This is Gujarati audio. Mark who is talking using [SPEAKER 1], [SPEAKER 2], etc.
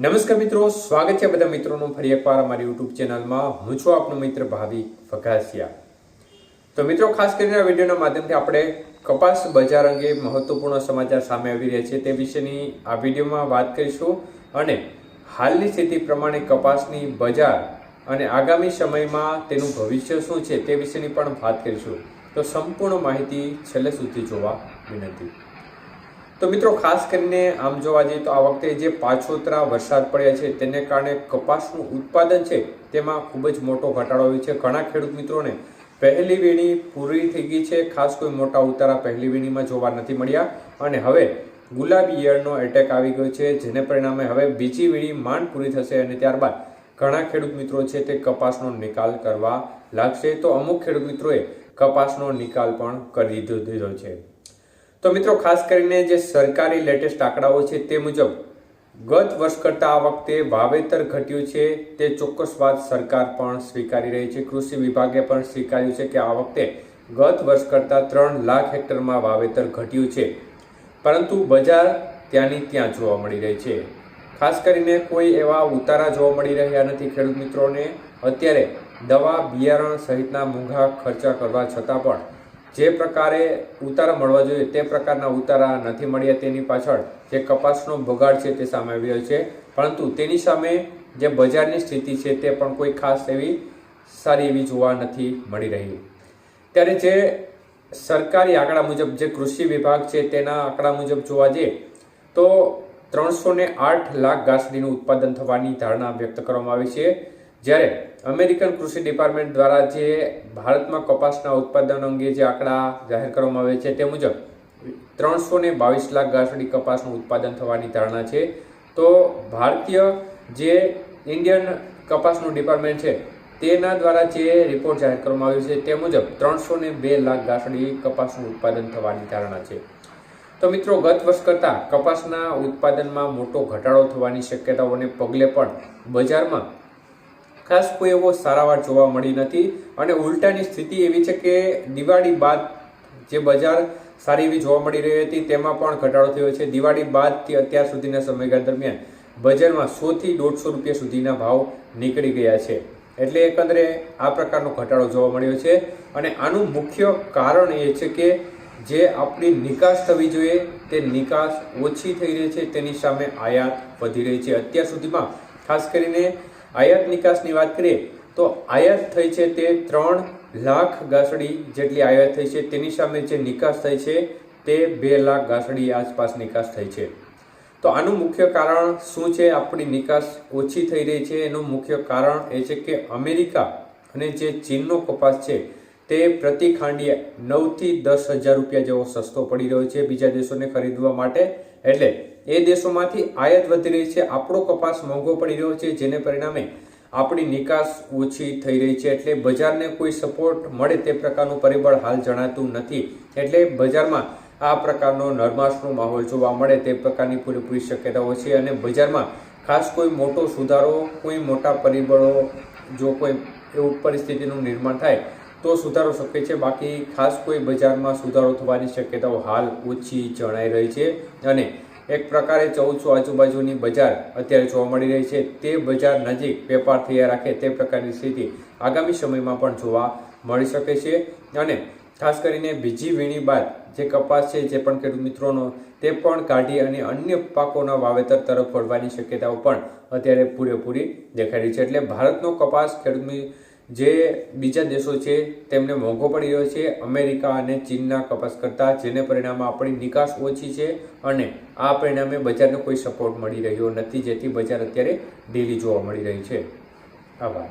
[SPEAKER 1] નમસ્કાર મિત્રો, સ્વાગત છે બધા મિત્રોનું ફરી એકવાર અમારી યુટ્યુબ ચેનલમાં. હું છું આપનો મિત્ર ભાવિ ફગાસિયા તો મિત્રો, ખાસ કરીને આ વિડીયોના માધ્યમથી આપણે કપાસ બજાર અંગે મહત્વપૂર્ણ સમાચાર સામે આવી રહ્યા છે તે વિશેની આ વિડીયોમાં વાત કરીશું અને હાલની સ્થિતિ પ્રમાણે કપાસની બજાર અને આગામી સમયમાં તેનું ભવિષ્ય શું છે તે વિશેની પણ વાત કરીશું. તો સંપૂર્ણ માહિતી છેલ્લે સુધી જોવા વિનંતી. તો મિત્રો, ખાસ કરીને આમ જોવા જઈએ તો આ વખતે જે પાછોતરા વરસાદ પડ્યા છે, તેને કારણે કપાસનું ઉત્પાદન છે, તેમાં ખૂબ જ મોટો ઘટાડો આવ્યો છે. ઘણા ખેડૂત મિત્રોને પહેલી વીણી પૂરી થઈ ગઈ છે. ખાસ કોઈ મોટા ઉતારા પહેલી વીણીમાં જોવા નથી મળ્યા. અને હવે ગુલાબી ઈયળનો એટેક આવી ગયો છે, જેને પરિણામે હવે બીજી વીણી માંડ પૂરી થશે અને ત્યારબાદ ઘણા ખેડૂત મિત્રો છે તે કપાસનો નિકાલ કરવા લાગશે. તો અમુક ખેડૂત મિત્રોએ કપાસનો નિકાલ પણ કરી દીધો દીધો છે. તો મિત્રો, ખાસ કરીને જે સરકારી લેટેસ્ટ આંકડાઓ છે તે મુજબ, ગત વર્ષ કરતાં આ વખતે વાવેતર ઘટ્યું છે. તે ચોક્કસ વાત સરકાર પણ સ્વીકારી રહી છે. કૃષિ વિભાગે પણ સ્વીકાર્યું છે કે આ વખતે ગત વર્ષ કરતાં ત્રણ લાખ હેક્ટરમાં વાવેતર ઘટ્યું છે. પરંતુ બજાર ત્યાંની ત્યાં જોવા મળી રહી છે. ખાસ કરીને કોઈ એવા ઉતારા જોવા મળી રહ્યા નથી ખેડૂત મિત્રોને. અત્યારે દવા બિયારણ સહિતના મોંઘા ખર્ચા કરવા છતાં પણ જે પ્રકારે ઉતારા મળવા જોઈએ તે પ્રકારના ઉતારા નથી મળ્યા તેની પાછળ જે કપાસનો બગાડ છે તે સામે આવી રહ્યો છે. પરંતુ તેની સામે જે બજારની સ્થિતિ છે તે પણ કોઈ ખાસ એવી સારી એવી જોવા નથી મળી રહી. ત્યારે જે સરકારી આંકડા મુજબ જે કૃષિ વિભાગ છે તેના આંકડા મુજબ જોવા જઈએ તો ત્રણસો આઠ લાખ ઘાસડીનું ઉત્પાદન થવાની ધારણા વ્યક્ત કરવામાં આવી છે. જ્યારે અમેરિકન કૃષિ ડિપાર્ટમેન્ટ દ્વારા જે ભારતમાં કપાસના ઉત્પાદન અંગે જે આંકડા જાહેર કરવામાં આવે છે તે મુજબ ત્રણસો ને બાવીસ લાખ ગાંસડી કપાસનું ઉત્પાદન થવાની ધારણા છે. તો ભારતીય જે ઇન્ડિયન કપાસનું ડિપાર્ટમેન્ટ છે તેના દ્વારા જે રિપોર્ટ જાહેર કરવામાં આવ્યો છે તે મુજબ ત્રણસો ને બે લાખ ગાંસડી કપાસનું ઉત્પાદન થવાની ધારણા છે. તો મિત્રો, ગત વર્ષ કરતાં કપાસના ઉત્પાદનમાં મોટો ઘટાડો થવાની શક્યતાઓને પગલે પણ બજારમાં ખાસ કોઈ એવો સારાવાર જોવા મળી નથી. અને ઉલટાની સ્થિતિ એવી છે કે દિવાળી બાદ જે બજાર સારી એવી જોવા મળી રહી હતી, તેમાં પણ ઘટાડો થયો છે. દિવાળી બાદથી અત્યાર સુધીના સમયગાળા દરમિયાન બજારમાં સોથી દોઢસો રૂપિયા સુધીના ભાવ નીકળી ગયા છે. એટલે એકંદરે આ પ્રકારનો ઘટાડો જોવા મળ્યો છે. અને આનું મુખ્ય કારણ એ છે કે જે આપણી નિકાસ થવી જોઈએ, તે નિકાસ ઓછી થઈ રહી છે. તેની સામે આયાત વધી રહી છે. અત્યાર સુધીમાં ખાસ કરીને આયાત નિકાસની વાત કરીએ, તો આયાત થઈ છે તે ત્રણ લાખ ગાસડી જેટલી આયાત થઈ છે. તેની સામે જે નિકાસ થઈ છે, તે બે લાખ ગાસડી આસપાસ નિકાસ થઈ છે. તો આનું મુખ્ય કારણ શું છે? આપણી નિકાસ ઓછી થઈ રહી છે. એનું મુખ્ય કારણ એ છે કે અમેરિકા અને જે ચીનનો કપાસ છે, તે પ્રતિ ખાંડીએ નવથી દસ હજાર રૂપિયા જેવો સસ્તો પડી રહ્યો છે બીજા દેશોને ખરીદવા માટે. એટલે એ દેશોમાંથી આયાત વધી રહી છે. આપણો કપાસ મોંઘો પડી રહ્યો છે, જેને પરિણામે આપણી નિકાસ ઓછી થઈ રહી છે. એટલે બજારને કોઈ સપોર્ટ મળે તે પ્રકારનું પરિબળ હાલ જણાતું નથી. એટલે બજારમાં આ પ્રકારનો નરમાશનો માહોલ જોવા મળે તે પ્રકારની પૂરેપૂરી શક્યતાઓ છે અને બજારમાં ખાસ કોઈ મોટો સુધારો, કોઈ મોટા પરિબળો, જો કોઈ એવું પરિસ્થિતિનું નિર્માણ થાય, તો સુધારો શક્ય છે. બાકી ખાસ કોઈ બજારમાં સુધારો થવાની શક્યતાઓ હાલ ઓછી જણાઈ રહી છે અને એક પ્રકારે ચૌદસો આજુબાજુની બજાર અત્યારે જોવા મળી રહી છે. તે બજાર નજીક વેપાર થયા રાખે તે પ્રકારની સ્થિતિ આગામી સમયમાં પણ જોવા મળી શકે છે. અને ખાસ કરીને બીજી વીણી બાદ જે કપાસ છે, જે પણ ખેડૂત મિત્રોનો, તે પણ કાઢી અને અન્ય પાકોના વાવેતર તરફ વળવાની શક્યતાઓ પણ અત્યારે પૂરેપૂરી દેખાઈ રહી છે. એટલે ભારતનો કપાસ ખેડૂત જે બીજા દેશો છે, તેમને મોંઘો પડી રહ્યો છે. અમેરિકા અને ચીનના કપાસ કરતાં જેને પરિણામે આપણી નિકાસ ઓછી છે અને આ પરિણામે બજારને કોઈ સપોર્ટ મળી રહ્યો નથી, જેથી બજાર અત્યારે ડેલી જોવા મળી રહી છે. આભાર.